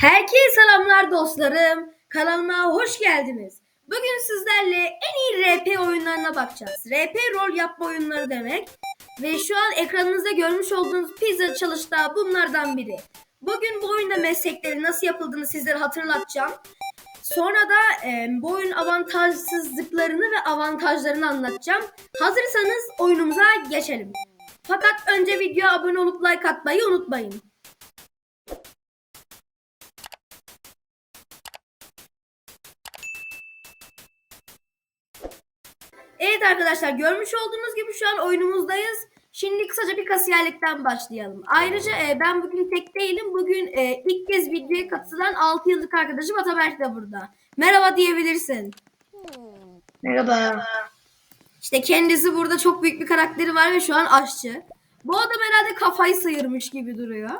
Herkese selamlar dostlarım. Kanalıma hoş geldiniz. Bugün sizlerle en iyi RP oyunlarına bakacağız. RP rol yapma oyunları demek. Ve şu an ekranınızda görmüş olduğunuz pizza çalışta bunlardan biri. Bugün bu oyunda meslekleri nasıl yapıldığını sizlere hatırlatacağım. Sonra da e, bu oyun avantajsızlıklarını ve avantajlarını anlatacağım. Hazırsanız oyunumuza geçelim. Fakat önce videoya abone olup like atmayı unutmayın. Evet arkadaşlar görmüş olduğunuz gibi şu an oyunumuzdayız. Şimdi kısaca bir kasiyerlikten başlayalım. Ayrıca e, ben bugün tek değilim. Bugün e, ilk kez videoya katılan 6 yıllık arkadaşım Ataberk de burada. Merhaba diyebilirsin. Merhaba. İşte kendisi burada çok büyük bir karakteri var ve şu an aşçı. Bu adam herhalde kafayı sıyırmış gibi duruyor.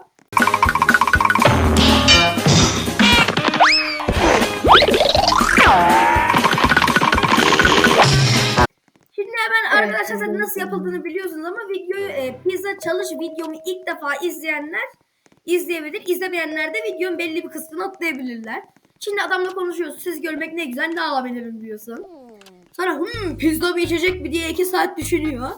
Arkadaşlar zaten nasıl yapıldığını biliyorsunuz ama videoyu e, pizza çalış videomu ilk defa izleyenler izleyebilir. İzlemeyenler de videonun belli bir kısmını atlayabilirler. Şimdi adamla konuşuyorsun. Siz görmek ne güzel ne alabilirim diyorsun. Sonra hmm pizza bir içecek mi diye iki saat düşünüyor.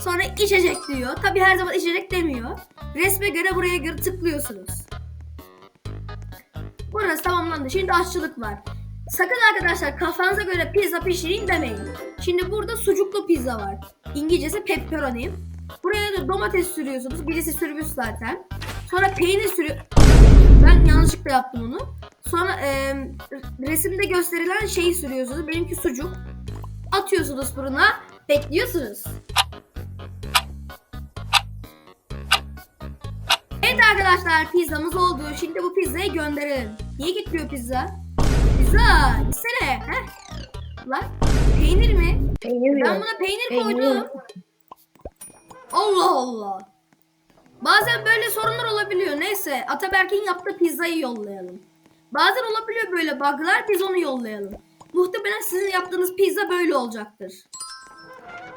Sonra içecek diyor. Tabi her zaman içecek demiyor. Resme göre buraya göre tıklıyorsunuz. Burası tamamlandı. Şimdi aşçılık var. Sakın arkadaşlar kafanıza göre pizza pişireyim demeyin. Şimdi burada sucuklu pizza var. İngilizcesi pepperoni. Buraya da domates sürüyorsunuz. Birisi sürmüş zaten. Sonra peynir sürüyor. Ben yanlışlıkla yaptım onu. Sonra e, resimde gösterilen şeyi sürüyorsunuz. Benimki sucuk. Atıyorsunuz fırına. Bekliyorsunuz. Evet arkadaşlar pizzamız oldu. Şimdi bu pizzayı gönderelim. Niye gitmiyor pizza? Pizza gitsene. Heh. Lan peynir mi? Peynir Ben buna peynir, Peynir koydum. Allah Allah. Bazen böyle sorunlar olabiliyor. Neyse Ataberk'in yaptığı pizzayı yollayalım. Bazen olabiliyor böyle bug'lar biz onu yollayalım. Muhtemelen sizin yaptığınız pizza böyle olacaktır.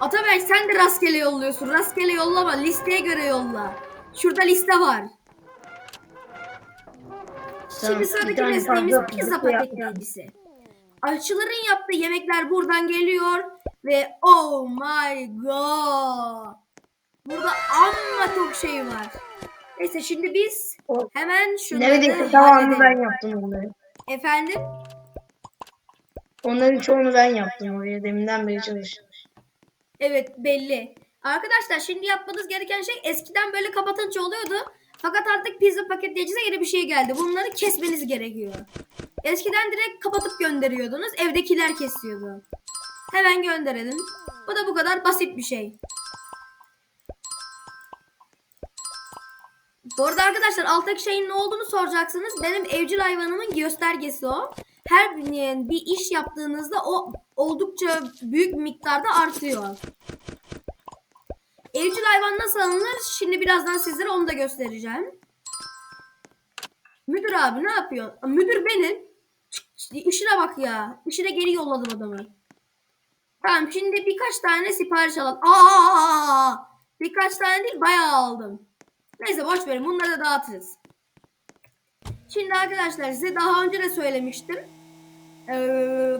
Ataberk sen de rastgele yolluyorsun. Rastgele yollama. Listeye göre yolla. Şurada liste var. Tamam, Şimdi sıradaki mesleğimiz pizza paketleyicisi. Aşçıların yaptığı yemekler buradan geliyor ve oh my god. Burada amma çok şey var. Neyse şimdi biz hemen şunları Neredeyse tamamını ben yaptım onları. Efendim? Onların çoğunu ben yaptım oraya deminden beri çalışıyorum. Evet belli. Arkadaşlar şimdi yapmanız gereken şey eskiden böyle kapatınca oluyordu. Fakat artık pizza paketleyicisi yeni bir şey geldi. Bunları kesmeniz gerekiyor. Eskiden direkt kapatıp gönderiyordunuz. Evdekiler kesiyordu. Hemen gönderelim. Bu da bu kadar basit bir şey. Bu arada arkadaşlar alttaki şeyin ne olduğunu soracaksınız. Benim evcil hayvanımın göstergesi o. Her bir iş yaptığınızda o oldukça büyük miktarda artıyor. Evcil hayvan nasıl alınır? Şimdi birazdan sizlere onu da göstereceğim. Müdür abi ne yapıyor? Müdür benim. İşine bak ya. İşine geri yolladım adamı. Tamam şimdi birkaç tane sipariş alalım. Aa! Birkaç tane değil bayağı aldım. Neyse boş verin bunları da dağıtırız. Şimdi arkadaşlar size daha önce de söylemiştim. Ee,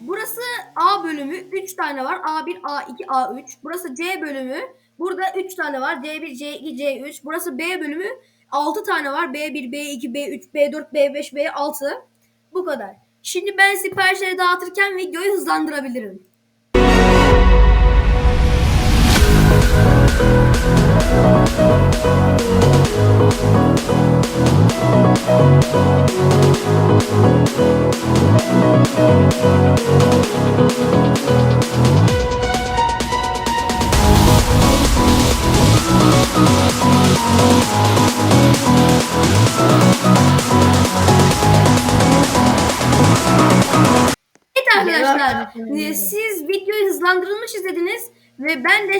burası A bölümü 3 tane var. A1, A2, A3. Burası C bölümü. Burada 3 tane var. C1, C2, C3. Burası B bölümü. 6 tane var. B1, B2, B3, B4, B5, B6. Bu kadar. Şimdi ben siparişleri dağıtırken videoyu hızlandırabilirim. Evet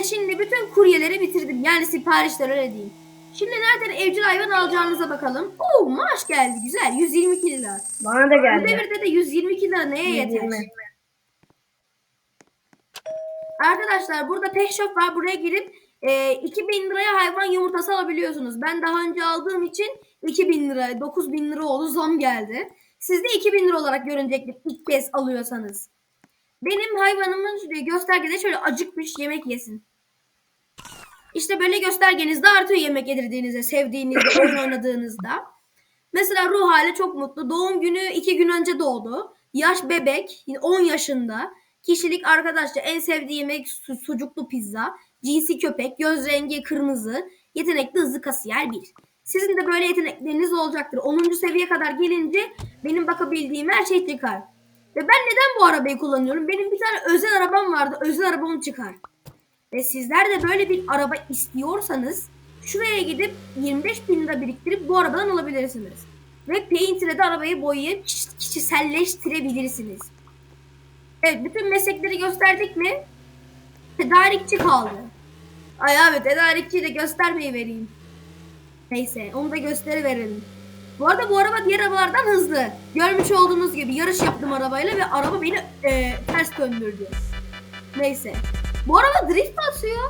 şimdi bütün kuryeleri bitirdim. Yani siparişleri öyle diyeyim. Şimdi nereden evcil hayvan alacağınıza bakalım. Oo maaş geldi güzel 122 lira. Bana da Bu geldi. devirde de 122 lira neye yeter? 120. Arkadaşlar burada pet shop var. Buraya girip e, 2000 liraya hayvan yumurtası alabiliyorsunuz. Ben daha önce aldığım için 2000 lira, 9000 lira oldu zam geldi. Siz de 2000 lira olarak görünecektir ilk kez alıyorsanız. Benim hayvanımın göstergede şöyle acıkmış yemek yesin. İşte böyle göstergenizde artıyor yemek yedirdiğinizde, sevdiğinizde, oyun oynadığınızda. Mesela ruh hali çok mutlu. Doğum günü iki gün önce doğdu. Yaş bebek, 10 yaşında. Kişilik arkadaşça en sevdiği yemek su- sucuklu pizza. Cinsi köpek, göz rengi kırmızı. Yetenekli hızlı kasiyer bir. Sizin de böyle yetenekleriniz olacaktır. 10. seviye kadar gelince benim bakabildiğim her şey çıkar. Ve ben neden bu arabayı kullanıyorum? Benim bir tane özel arabam vardı. Özel arabam çıkar. Ve sizler de böyle bir araba istiyorsanız şuraya gidip 25 bin lira biriktirip bu arabadan alabilirsiniz. Ve paint de arabayı boyayıp kişi- kişiselleştirebilirsiniz. Evet bütün meslekleri gösterdik mi? Tedarikçi kaldı. Ay abi tedarikçiyi de göstermeyi vereyim. Neyse onu da gösteri verelim. Bu arada bu araba diğer arabalardan hızlı. Görmüş olduğunuz gibi yarış yaptım arabayla ve araba beni e, ters döndürdü. Neyse. Bu araba drift atıyor.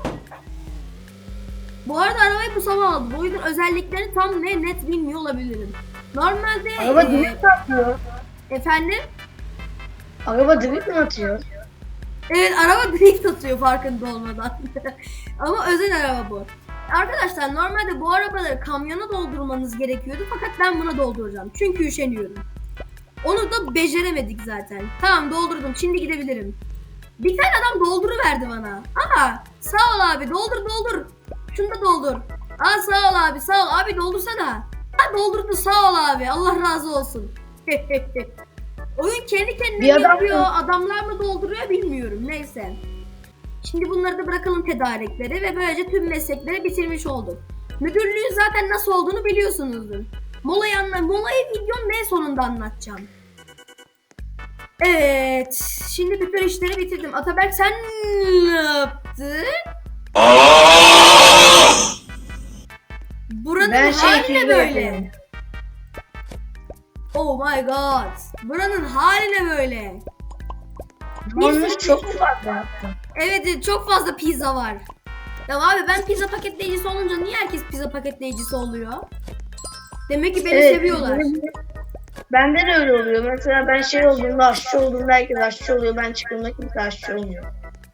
Bu arada arabayı bu sabah aldım. O yüzden özelliklerini tam ne net bilmiyor olabilirim. Normalde Araba e, drift atıyor? efendim Araba drift mi atıyor? Evet araba drift atıyor farkında olmadan. Ama özel araba bu. Arkadaşlar normalde bu arabaları kamyona doldurmanız gerekiyordu fakat ben buna dolduracağım. Çünkü üşeniyorum. Onu da beceremedik zaten. Tamam doldurdum şimdi gidebilirim. Bir tane adam dolduruverdi bana. Aa sağ ol abi doldur doldur. Şunu da doldur. Aa sağ ol abi sağ ol abi doldursana. Ha doldurdu sağ ol abi Allah razı olsun. Oyun kendi kendine Bir adam- yapıyor. Adamlar mı dolduruyor bilmiyorum. Neyse. Şimdi bunları da bırakalım tedarikleri ve böylece tüm meslekleri bitirmiş olduk. Müdürlüğün zaten nasıl olduğunu biliyorsunuzdur. Molayı, anla molayı videonun en sonunda anlatacağım. Evet. Şimdi bütün işleri bitirdim. Ataberk sen ne yaptın? Buranın Ben şey hali ne böyle? Oh my god. Buranın hali ne böyle? Bonus çok fazla evet, çok fazla pizza var. Ya abi ben pizza paketleyicisi olunca niye herkes pizza paketleyicisi oluyor? Demek ki beni Evet, seviyorlar. Bende de öyle oluyor. Mesela ben şey olduğumda aşçı olduğumda herkes aşçı oluyor. Ben çıktığımda kimse aşçı olmuyor.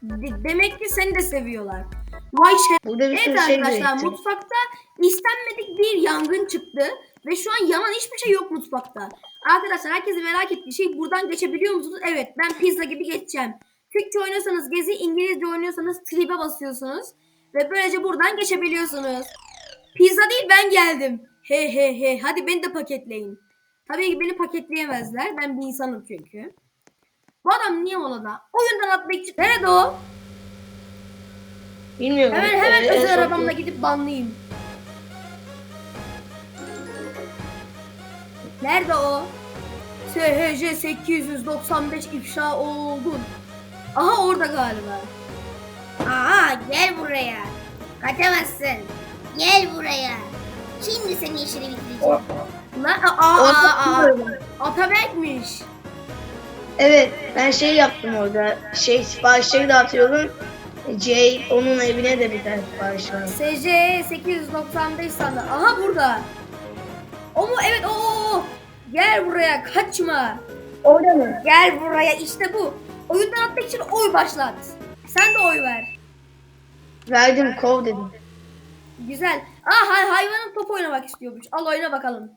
De- demek ki seni de seviyorlar. Vay şer- Burada bir sürü Evet şey arkadaşlar birikti. mutfakta istenmedik bir yangın çıktı. Ve şu an yanan hiçbir şey yok mutfakta. Arkadaşlar herkesin merak ettiği şey buradan geçebiliyor musunuz? Evet ben pizza gibi geçeceğim. Türkçe oynuyorsanız gezi, İngilizce oynuyorsanız tribe basıyorsunuz. Ve böylece buradan geçebiliyorsunuz. Pizza değil ben geldim. He he he hadi beni de paketleyin. Tabii ki beni paketleyemezler. Ben bir insanım çünkü. Bu adam niye molada? Oyundan atmak için. Nerede o? Bilmiyorum. Hemen hemen Ee, özel arabamla gidip banlayayım. Nerede o? SHC 895 ifşa oldun. Aha orada galiba. Aa gel buraya. Kaçamazsın. Gel buraya. Şimdi senin işini bitireceğim. Lan aa, aa, aa. Ataberk'miş. Evet ben şey yaptım orada. Şey siparişleri dağıtıyorum. Jay onun evine de bir tane sipariş var. SC 895 sandı. Aha burada. O mu? Evet o, o, o. Gel buraya kaçma. Orada mı? Gel buraya işte bu. Oyundan atmak için oy başlat. Sen de oy ver. Verdim kov dedim. Güzel. Aa hay hayvanın top oynamak istiyormuş. Al oyna bakalım.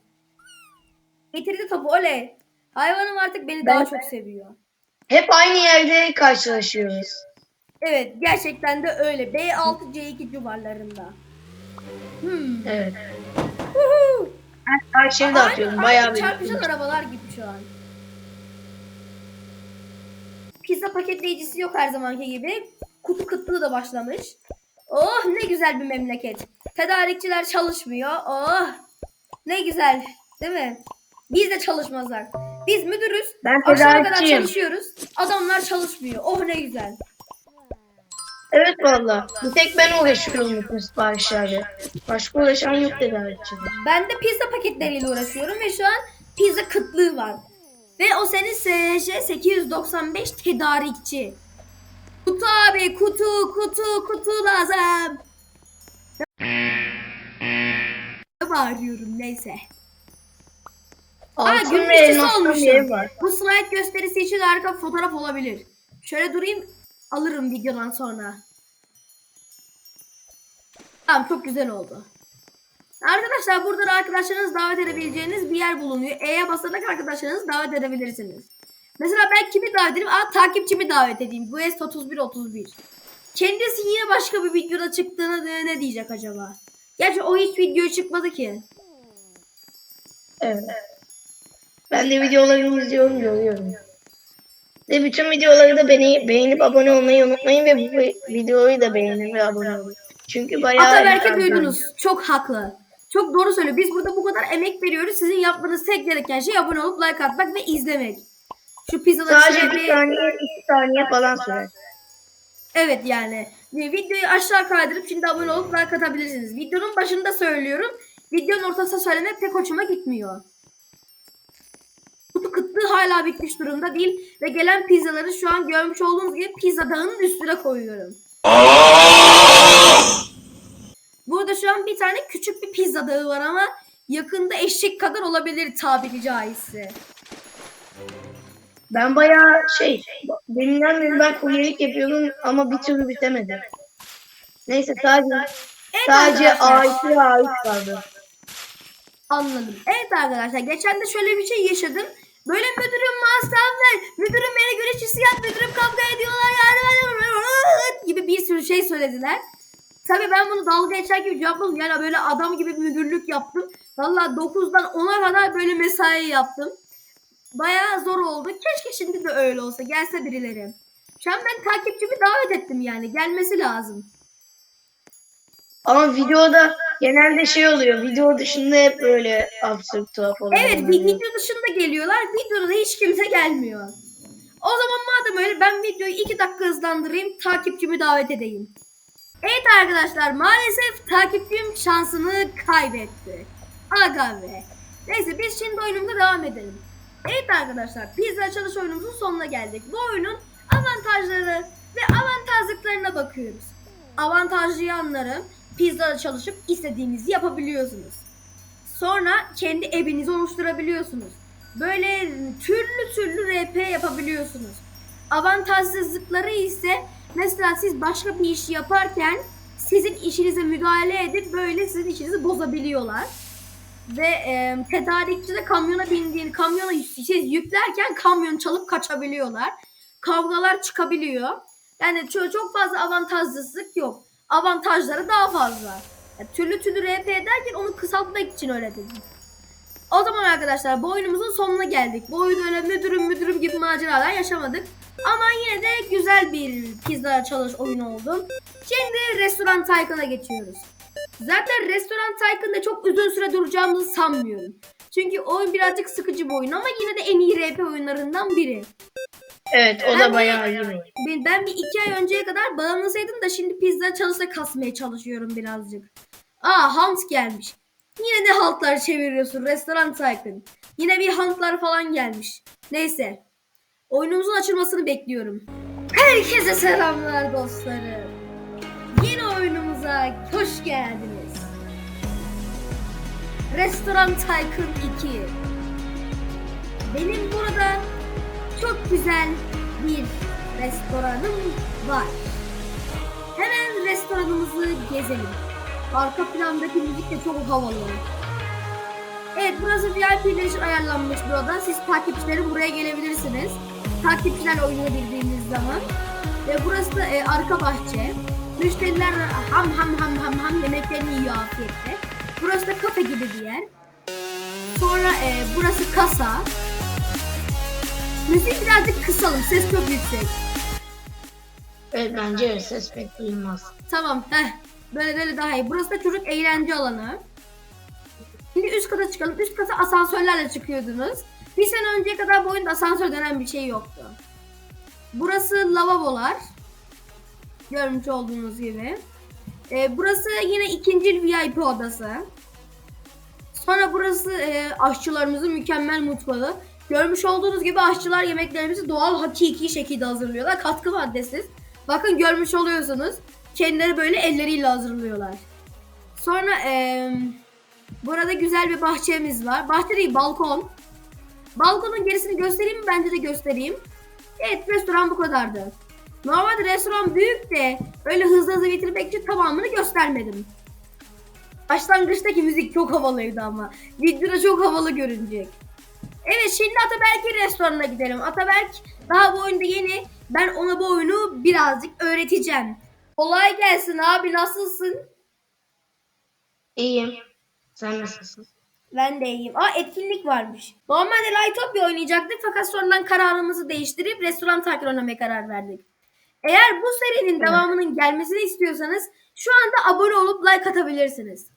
Getirdi topu oley. Hayvanım artık beni daha Ben- çok seviyor. Hep aynı yerde karşılaşıyoruz. Evet gerçekten de öyle. B6 C2 civarlarında. Hmm. Evet. Huhu. Ben siparişleri dağıtıyorum. Aynı- Bayağı bir. çarpışan arabalar gibi şu an. Pizza paketleyicisi yok her zamanki gibi. Kutu kıtlığı da başlamış. Oh ne güzel bir memleket. Tedarikçiler çalışmıyor. Oh ne güzel. Değil mi? Biz de çalışmazlar. Biz müdürüz. Ben Akşama kadar tedarikçiyim. çalışıyoruz. Adamlar çalışmıyor. Oh ne güzel. Evet valla. Bir tek ben uğraşıyorum bütün siparişlerle. Başka uğraşan yok tedarikçide. Ben de pizza paketleriyle uğraşıyorum ve şu an pizza kıtlığı var. Ve o senin SJ 895 tedarikçi. Kutu abi kutu kutu kutu lazım. Bağırıyorum neyse. Altın gümüş bir olmuşum. Bu slide gösterisi için harika bir fotoğraf olabilir. Şöyle durayım alırım videodan sonra. Tamam çok güzel oldu. Arkadaşlar burada da arkadaşlarınızı davet edebileceğiniz bir yer bulunuyor. E'ye basarak arkadaşlarınızı davet edebilirsiniz. Mesela ben kimi davet edeyim? Aa takipçimi davet edeyim. Bu S3131. Kendisi yine başka bir videoda çıktığını ne diyecek acaba? Gerçi o hiç video çıkmadı ki. Evet. Ben de videolarını izliyorum, görüyorum. Ve bütün videoları da beni beğenip abone olmayı unutmayın ve bu videoyu da beğenin ve abone olun. Çünkü bayağı Ataberk'e duydunuz. Çok haklı. Çok doğru söylüyor. Biz burada bu kadar emek veriyoruz. Sizin yapmanız tek gereken şey abone olup like atmak ve izlemek. Şu pizzaları Sadece bir saniye, iki saniye falan sürer. Evet yani. Videoyu aşağı kaydırıp şimdi abone olup like atabilirsiniz. Videonun başında söylüyorum. Videonun ortasında söylemek pek hoşuma gitmiyor. Kutu kıtlığı hala bitmiş durumda değil. Ve gelen pizzaları şu an görmüş olduğunuz gibi pizza dağının üstüne koyuyorum. Burada şu an bir tane küçük bir pizza dağı var ama yakında eşek kadar olabilir tabiri caizse. Ben bayağı şey, deminden beri ben kuryelik yapıyordum ama bir türlü bitemedi. Neyse sadece, Evet sadece. A2 ve A3 kaldı. Anladım. Evet arkadaşlar geçen de şöyle bir şey yaşadım. Böyle müdürüm masraflar, müdürüm beni güreş hissiyat, müdürüm kavga ediyorlar yardım edin gibi bir sürü şey söylediler. Tabii ben bunu dalga geçer gibi cevapladım. Yani böyle adam gibi müdürlük yaptım. Valla 9'dan 10'a kadar böyle mesai yaptım. Bayağı zor oldu. Keşke şimdi de öyle olsa. Gelse birileri. Şu an ben takipçimi davet ettim yani. Gelmesi lazım. Ama videoda genelde şey oluyor, video dışında hep böyle absürt tuhaf olaylar Evet oluyor. video dışında geliyorlar. Videoda da hiç kimse gelmiyor. O zaman madem öyle ben videoyu 2 dakika hızlandırayım. Takipçimi davet edeyim. Evet arkadaşlar maalesef takipçim şansını kaybetti. Aga. Neyse biz şimdi oyunumuza devam edelim. Evet arkadaşlar pizza çalış oyunumuzun sonuna geldik. Bu oyunun avantajları ve avantajlıklarına bakıyoruz. Avantajlı yanları pizzada çalışıp istediğinizi yapabiliyorsunuz. Sonra kendi evinizi oluşturabiliyorsunuz. Böyle türlü türlü RP yapabiliyorsunuz. Avantajsızlıkları ise mesela siz başka bir iş yaparken sizin işinize müdahale edip böyle sizin işinizi bozabiliyorlar. Ve e, tedarikçi de kamyona bindiğini, kamyona siz yüklerken kamyon çalıp kaçabiliyorlar. Kavgalar çıkabiliyor. Yani çok, çok fazla avantajsızlık yok. Avantajları daha fazla. Ya, türlü türlü RP ederken onu kısaltmak için öyle dedim. O zaman arkadaşlar bu oyunumuzun sonuna geldik. Bu oyunda öyle müdürüm müdürüm gibi maceralar yaşamadık. Ama yine de güzel bir pizza çalış oyunu oldu. Şimdi restoran Tycoon'a geçiyoruz. Zaten restoran Tycoon'da çok uzun süre duracağımızı sanmıyorum. Çünkü oyun birazcık sıkıcı bir oyun ama yine de en iyi RP oyunlarından biri. Evet o Ben da bayağı iyi. Ben, ben bir iki ay önceye kadar bağımlısaydım da şimdi pizza çalışsa kasmaya çalışıyorum birazcık. Aa Hunt gelmiş. Yine ne haltlar çeviriyorsun restoran Tycoon. Yine bir hantlar falan gelmiş. Neyse. Oyunumuzun açılmasını bekliyorum. Herkese selamlar dostlarım. Yeni oyunumuza hoş geldiniz. Restoran Tycoon 2. Benim burada çok güzel bir restoranım var. Hemen restoranımızı gezelim. Arka plandaki müzik de çok havalı. Evet burası VIP'ler için ayarlanmış bir oda. Siz takipçilerin buraya gelebilirsiniz. Takipçiler oyunu bildiğiniz zaman. Ve burası da e, arka bahçe. Müşteriler ham ham ham ham ham yemeklerini yiyor afiyetle. Burası da kafe gibi bir yer. Sonra e, burası kasa. Müzik birazcık kısalım. Ses çok yüksek. Evet bence ses pek duyulmaz. Tamam. Heh. Böyle böyle daha iyi. Burası da çocuk eğlence alanı. Şimdi üst kata çıkalım. Üst kata asansörlerle çıkıyordunuz. Bir sene önceye kadar bu oyunda asansör denen bir şey yoktu. Burası lavabolar. Görmüş olduğunuz gibi. Ee, burası yine ikinci VIP odası. Sonra burası e, aşçılarımızın mükemmel mutfağı. Görmüş olduğunuz gibi aşçılar yemeklerimizi doğal hakiki şekilde hazırlıyorlar. Katkı maddesiz. Bakın görmüş oluyorsunuz. Kendileri böyle elleriyle hazırlıyorlar. Sonra e, burada güzel bir bahçemiz var. Bahçe değil balkon. Balkonun gerisini göstereyim mi? Bence de göstereyim. Evet restoran bu kadardı. Normalde restoran büyük de öyle hızlı hızlı bitirmek için tamamını göstermedim. Başlangıçtaki müzik çok havalıydı ama. Videoda çok havalı görünecek. Evet şimdi Ataberk'in restoranına gidelim. Ataberk daha bu oyunda yeni. Ben ona bu oyunu birazcık öğreteceğim. Kolay gelsin abi nasılsın? İyiyim. Sen nasılsın? Ben de iyiyim. Aa etkinlik varmış. Normalde Lightopia oynayacaktık fakat sonradan kararımızı değiştirip restoran takip oynamaya karar verdik. Eğer bu serinin devamının gelmesini istiyorsanız şu anda abone olup like atabilirsiniz.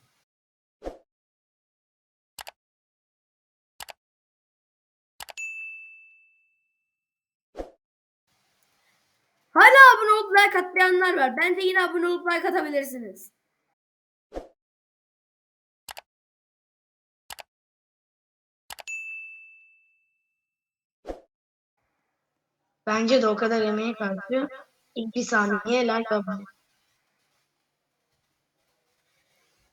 Hala abone olup like atmayanlar var. Bence yine abone olup like atabilirsiniz. Bence de o kadar emeğe karşı ilk bir saniye like abone.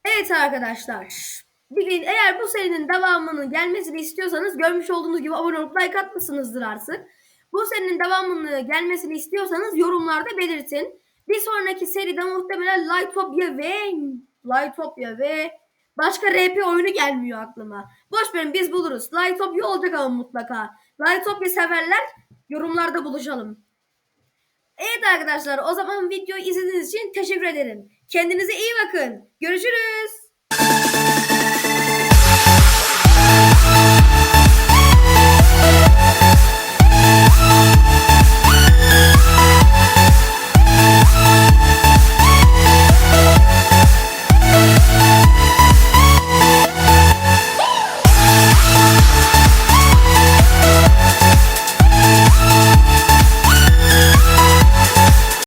Evet arkadaşlar. Bir gün eğer bu serinin devamının gelmesini istiyorsanız görmüş olduğunuz gibi abone olup like atmışsınızdır artık. Bu serinin devamının gelmesini istiyorsanız yorumlarda belirtin. Bir sonraki seride muhtemelen Lightopia ve Lightopia ve başka RP oyunu gelmiyor aklıma. Boş verin biz buluruz. Lightopia olacak ama mutlaka. Lightopia severler yorumlarda buluşalım. Evet arkadaşlar o zaman videoyu izlediğiniz için teşekkür ederim. Kendinize iyi bakın. Görüşürüz.